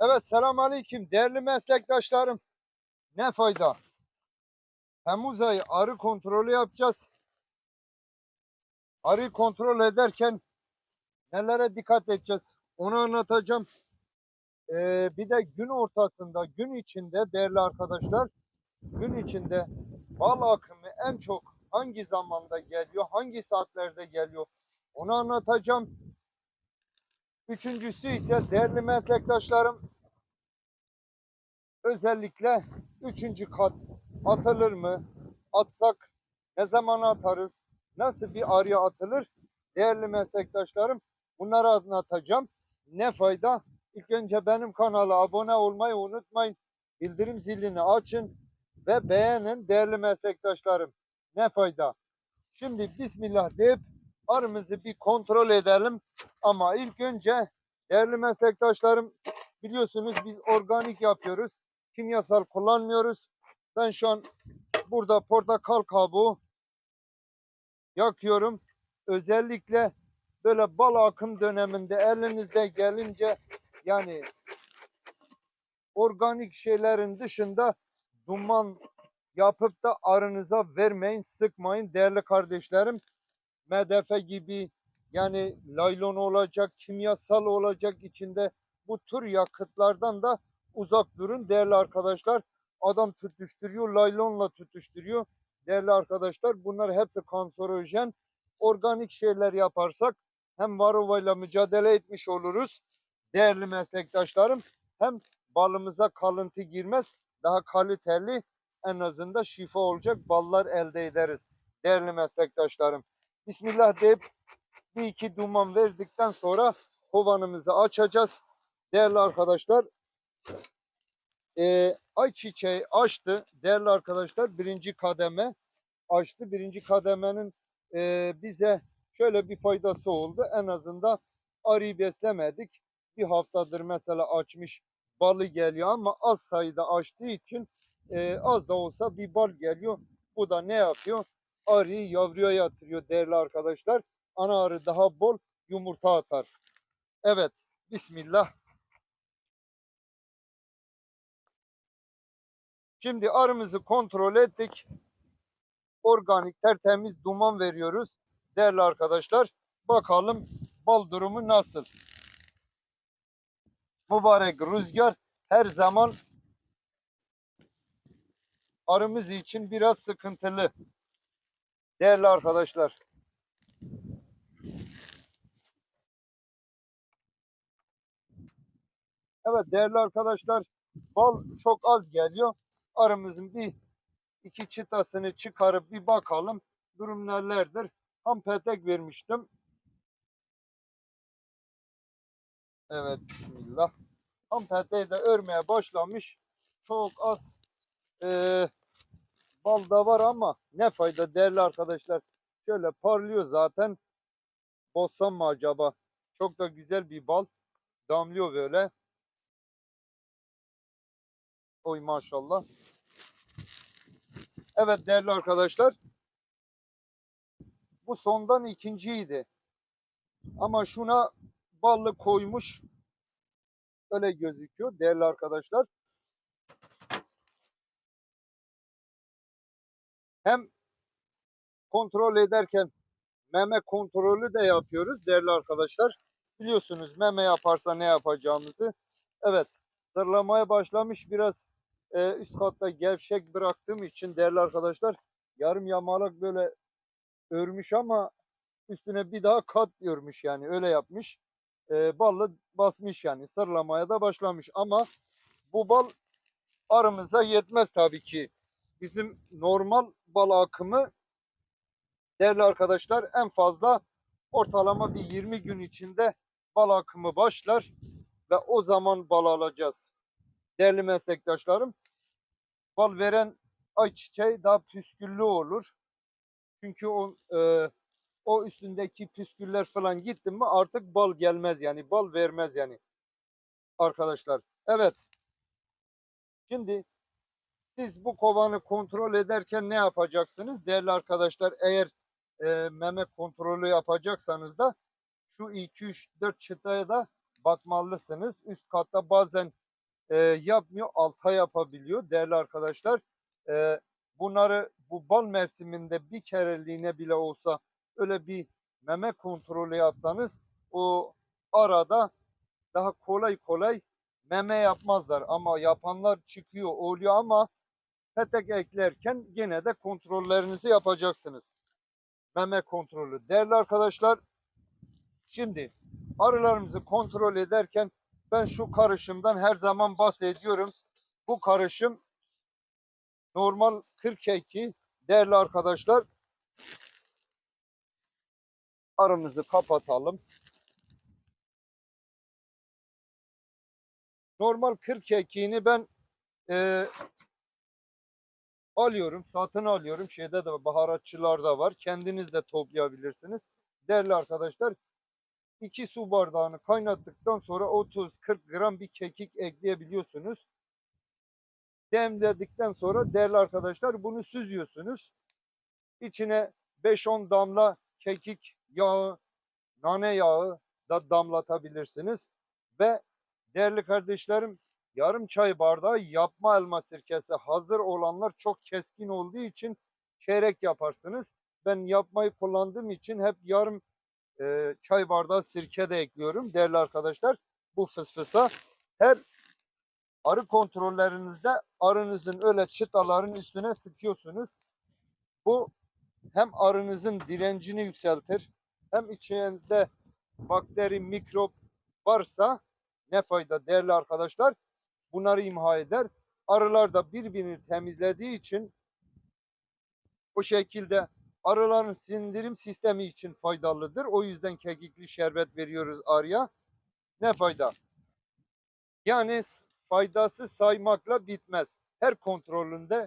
Evet selam aleyküm değerli meslektaşlarım. Ne fayda? Temmuz ayı arı kontrolü yapacağız. Arıyı kontrol ederken nelere dikkat edeceğiz? Onu anlatacağım. Ee, bir de gün ortasında, gün içinde değerli arkadaşlar, gün içinde bal akımı en çok hangi zamanda geliyor, hangi saatlerde geliyor onu anlatacağım. Üçüncüsü ise değerli meslektaşlarım özellikle üçüncü kat atılır mı? Atsak ne zaman atarız? Nasıl bir arıya atılır? Değerli meslektaşlarım bunları anlatacağım. Ne fayda? İlk önce benim kanala abone olmayı unutmayın. Bildirim zilini açın ve beğenin değerli meslektaşlarım. Ne fayda? Şimdi Bismillah deyip arımızı bir kontrol edelim. Ama ilk önce değerli meslektaşlarım biliyorsunuz biz organik yapıyoruz. Kimyasal kullanmıyoruz. Ben şu an burada portakal kabuğu yakıyorum. Özellikle böyle bal akım döneminde elinizde gelince yani organik şeylerin dışında duman yapıp da arınıza vermeyin, sıkmayın değerli kardeşlerim. MDF gibi yani laylon olacak, kimyasal olacak içinde bu tür yakıtlardan da uzak durun değerli arkadaşlar. Adam tutuşturuyor, laylonla tutuşturuyor. Değerli arkadaşlar bunlar hepsi kanserojen. Organik şeyler yaparsak hem varovayla mücadele etmiş oluruz. Değerli meslektaşlarım hem balımıza kalıntı girmez. Daha kaliteli en azından şifa olacak ballar elde ederiz. Değerli meslektaşlarım. Bismillah deyip bir iki duman verdikten sonra kovanımızı açacağız. Değerli arkadaşlar e, ayçiçeği açtı. Değerli arkadaşlar birinci kademe açtı. Birinci kademenin e, bize şöyle bir faydası oldu. En azından arıyı beslemedik. Bir haftadır mesela açmış balı geliyor ama az sayıda açtığı için e, az da olsa bir bal geliyor. Bu da ne yapıyor? Arıyı yavruya yatırıyor değerli arkadaşlar. Ana arı daha bol yumurta atar. Evet. Bismillah. Şimdi arımızı kontrol ettik. Organik tertemiz duman veriyoruz. Değerli arkadaşlar bakalım bal durumu nasıl? Mübarek rüzgar her zaman arımız için biraz sıkıntılı. Değerli arkadaşlar. Evet değerli arkadaşlar bal çok az geliyor. Arımızın bir iki çıtasını çıkarıp bir bakalım. Durum nelerdir? Ham petek vermiştim. Evet bismillah. Ham peteği de örmeye başlamış. Çok az eee bal da var ama ne fayda değerli arkadaşlar. Şöyle parlıyor zaten. Bozsam mı acaba? Çok da güzel bir bal. Damlıyor böyle. Oy maşallah. Evet değerli arkadaşlar. Bu sondan ikinciydi. Ama şuna ballı koymuş. Öyle gözüküyor değerli arkadaşlar. Hem kontrol ederken meme kontrolü de yapıyoruz değerli arkadaşlar. Biliyorsunuz meme yaparsa ne yapacağımızı. Evet zırlamaya başlamış biraz e, üst katta gevşek bıraktığım için değerli arkadaşlar yarım yamalak böyle örmüş ama üstüne bir daha kat örmüş yani öyle yapmış. E, ballı basmış yani sırlamaya da başlamış ama bu bal arımıza yetmez tabii ki. Bizim normal bal akımı değerli arkadaşlar en fazla ortalama bir 20 gün içinde bal akımı başlar ve o zaman bal alacağız. Değerli meslektaşlarım, bal veren ayçiçeği daha püsküllü olur. Çünkü o e, o üstündeki püsküller falan gitti mi artık bal gelmez yani bal vermez yani arkadaşlar. Evet. Şimdi siz bu kovanı kontrol ederken ne yapacaksınız? Değerli arkadaşlar eğer e, meme kontrolü yapacaksanız da şu 2 3 4 çıtaya da bakmalısınız. Üst katta bazen e, yapmıyor, alta yapabiliyor değerli arkadaşlar. E, bunları bu bal mevsiminde bir kereliğine bile olsa öyle bir meme kontrolü yapsanız o arada daha kolay kolay meme yapmazlar ama yapanlar çıkıyor oluyor ama petek eklerken gene de kontrollerinizi yapacaksınız. Meme kontrolü. Değerli arkadaşlar şimdi arılarımızı kontrol ederken ben şu karışımdan her zaman bahsediyorum. Bu karışım normal 42 değerli arkadaşlar arımızı kapatalım. Normal 42'ini ben e, alıyorum, satın alıyorum. Şeyde de baharatçılarda var. Kendiniz de toplayabilirsiniz. Değerli arkadaşlar 2 su bardağını kaynattıktan sonra 30-40 gram bir kekik ekleyebiliyorsunuz. Demledikten sonra değerli arkadaşlar bunu süzüyorsunuz. İçine 5-10 damla kekik yağı, nane yağı da damlatabilirsiniz. Ve değerli kardeşlerim yarım çay bardağı yapma elma sirkesi hazır olanlar çok keskin olduğu için çeyrek yaparsınız. Ben yapmayı kullandığım için hep yarım e, çay bardağı sirke de ekliyorum değerli arkadaşlar. Bu fısfısa her arı kontrollerinizde arınızın öyle çıtaların üstüne sıkıyorsunuz. Bu hem arınızın direncini yükseltir hem içinde bakteri, mikrop varsa ne fayda değerli arkadaşlar? Bunları imha eder. Arılar da birbirini temizlediği için o şekilde arıların sindirim sistemi için faydalıdır. O yüzden kekikli şerbet veriyoruz arıya. Ne fayda? Yani faydası saymakla bitmez. Her kontrolünde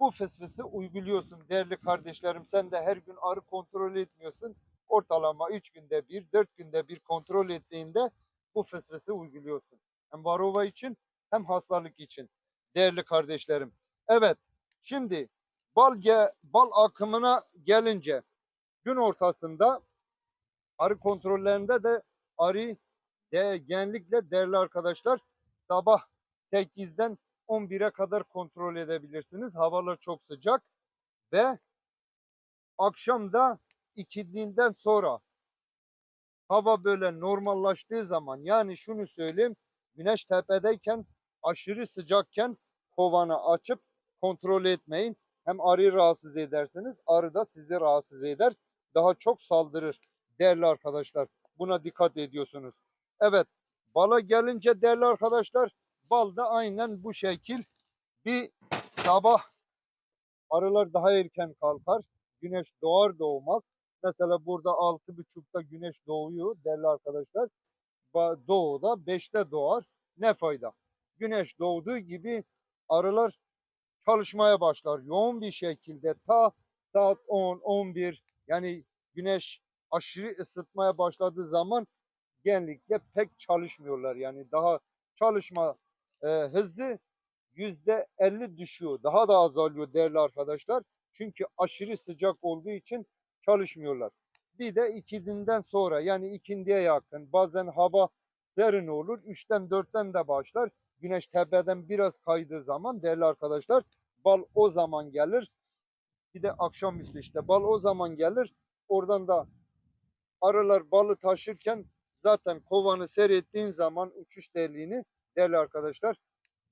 bu fısfısı uyguluyorsun değerli kardeşlerim. Sen de her gün arı kontrol etmiyorsun. Ortalama 3 günde bir, 4 günde bir kontrol ettiğinde bu fısfısı uyguluyorsun. Hem varova için hem hastalık için. Değerli kardeşlerim. Evet. Şimdi bal, ge, bal akımına gelince gün ortasında arı kontrollerinde de arı de, genellikle değerli arkadaşlar sabah 8'den 11'e kadar kontrol edebilirsiniz. Havalar çok sıcak ve akşam da ikindiden sonra hava böyle normallaştığı zaman yani şunu söyleyeyim güneş tepedeyken aşırı sıcakken kovanı açıp kontrol etmeyin. Hem arıyı rahatsız edersiniz arı da sizi rahatsız eder. Daha çok saldırır değerli arkadaşlar. Buna dikkat ediyorsunuz. Evet bala gelince değerli arkadaşlar bal da aynen bu şekil bir sabah arılar daha erken kalkar. Güneş doğar doğmaz. Mesela burada altı buçukta güneş doğuyor değerli arkadaşlar. Doğuda beşte doğar. Ne fayda? Güneş doğduğu gibi arılar çalışmaya başlar. Yoğun bir şekilde ta saat 10, 11 yani güneş aşırı ısıtmaya başladığı zaman genellikle pek çalışmıyorlar. Yani daha çalışma e, hızı yüzde 50 düşüyor. Daha da azalıyor değerli arkadaşlar. Çünkü aşırı sıcak olduğu için çalışmıyorlar. Bir de ikidinden sonra yani ikindiye yakın bazen hava serin olur. Üçten dörtten de başlar. Güneş tepeden biraz kaydığı zaman değerli arkadaşlar bal o zaman gelir. Bir de akşamüstü işte bal o zaman gelir. Oradan da arılar balı taşırken zaten kovanı seyrettiğin zaman uçuş deliğini değerli arkadaşlar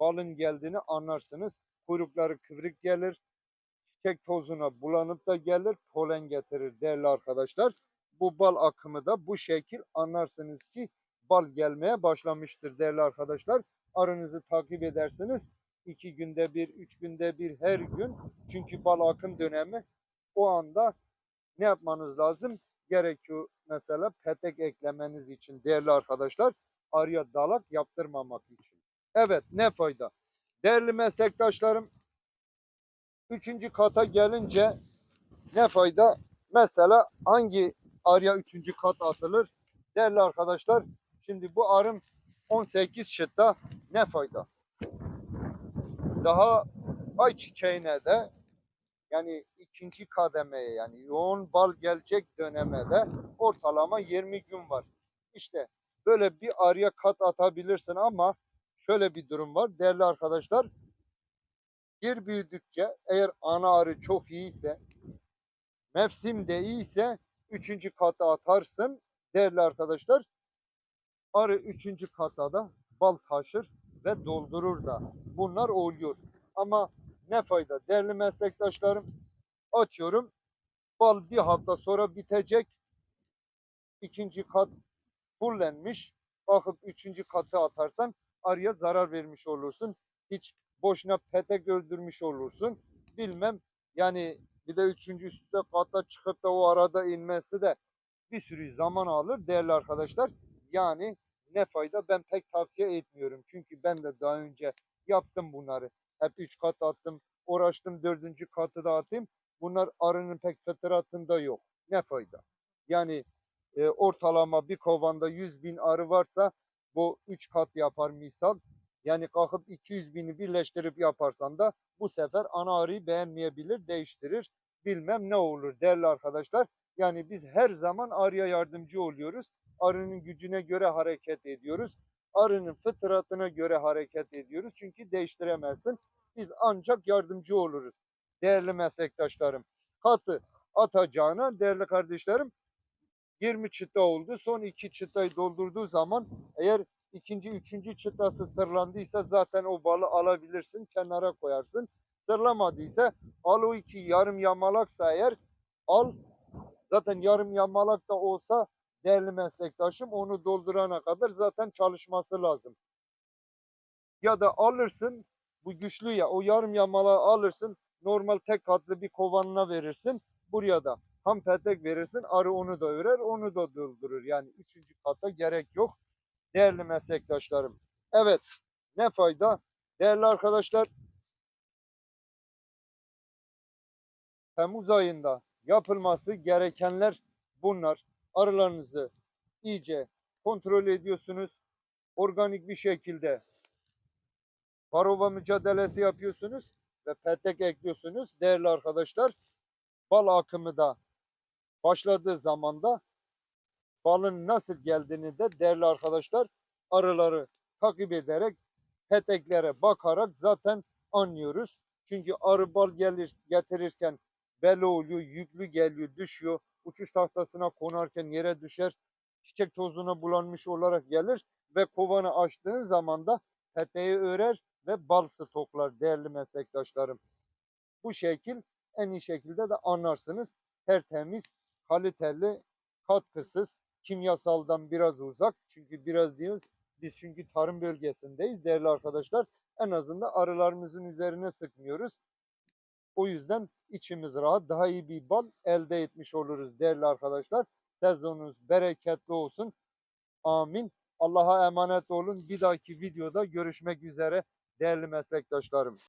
balın geldiğini anlarsınız. Kuyrukları kıvrık gelir. Çiçek tozuna bulanıp da gelir. Polen getirir değerli arkadaşlar. Bu bal akımı da bu şekil anlarsınız ki bal gelmeye başlamıştır değerli arkadaşlar. Arınızı takip edersiniz. iki günde bir, üç günde bir her gün. Çünkü bal akım dönemi o anda ne yapmanız lazım? Gerekiyor mesela petek eklemeniz için değerli arkadaşlar. Arıya dalak yaptırmamak için. Evet ne fayda? Değerli meslektaşlarım üçüncü kata gelince ne fayda? Mesela hangi arıya üçüncü kat atılır? Değerli arkadaşlar şimdi bu arım 18 şıtta ne fayda? Daha ay çiçeğine de yani ikinci kademeye yani yoğun bal gelecek döneme de ortalama 20 gün var. İşte böyle bir arıya kat atabilirsin ama şöyle bir durum var değerli arkadaşlar. Gir büyüdükçe eğer ana arı çok iyiyse, mevsim de iyiyse üçüncü kata atarsın değerli arkadaşlar. Arı üçüncü kata da bal taşır ve doldurur da. Bunlar oluyor. Ama ne fayda değerli meslektaşlarım atıyorum bal bir hafta sonra bitecek. ikinci kat fullenmiş. Bakıp üçüncü katı atarsan arıya zarar vermiş olursun. Hiç boşuna petek öldürmüş olursun. Bilmem yani bir de üçüncü üstte kata çıkıp da o arada inmesi de bir sürü zaman alır değerli arkadaşlar. Yani ne fayda ben pek tavsiye etmiyorum. Çünkü ben de daha önce yaptım bunları. Hep üç kat attım. Uğraştım dördüncü katı da atayım. Bunlar arının pek fıtratında yok. Ne fayda? Yani e, ortalama bir kovanda 100 bin arı varsa bu 3 kat yapar misal. Yani kalkıp 200 bini birleştirip yaparsan da bu sefer ana arıyı beğenmeyebilir, değiştirir. Bilmem ne olur değerli arkadaşlar. Yani biz her zaman arıya yardımcı oluyoruz. Arının gücüne göre hareket ediyoruz. Arının fıtratına göre hareket ediyoruz. Çünkü değiştiremezsin. Biz ancak yardımcı oluruz. Değerli meslektaşlarım. Katı atacağına değerli kardeşlerim 20 çıta oldu. Son iki çıtayı doldurduğu zaman eğer ikinci, üçüncü çıtası sırlandıysa zaten o balı alabilirsin. Kenara koyarsın. Sırlamadıysa al o iki yarım yamalaksa eğer al. Zaten yarım yamalak da olsa değerli meslektaşım onu doldurana kadar zaten çalışması lazım. Ya da alırsın bu güçlü ya o yarım yamalağı alırsın normal tek katlı bir kovanına verirsin. Buraya da ham petek verirsin arı onu da örer onu da doldurur. Yani üçüncü kata gerek yok değerli meslektaşlarım. Evet ne fayda değerli arkadaşlar Temmuz ayında yapılması gerekenler bunlar. Arılarınızı iyice kontrol ediyorsunuz. Organik bir şekilde varroa mücadelesi yapıyorsunuz ve petek ekliyorsunuz. Değerli arkadaşlar bal akımı da başladığı zaman da balın nasıl geldiğini de değerli arkadaşlar arıları takip ederek peteklere bakarak zaten anlıyoruz. Çünkü arı bal gelir getirirken belli oluyor, yüklü geliyor, düşüyor. Uçuş tahtasına konarken yere düşer. Çiçek tozuna bulanmış olarak gelir ve kovanı açtığın zaman da peteği örer ve bal stoklar değerli meslektaşlarım. Bu şekil en iyi şekilde de anlarsınız. Tertemiz, kaliteli, katkısız, kimyasaldan biraz uzak. Çünkü biraz diyoruz biz çünkü tarım bölgesindeyiz değerli arkadaşlar. En azından arılarımızın üzerine sıkmıyoruz. O yüzden içimiz rahat, daha iyi bir bal elde etmiş oluruz değerli arkadaşlar. Sezonunuz bereketli olsun. Amin. Allah'a emanet olun. Bir dahaki videoda görüşmek üzere değerli meslektaşlarım.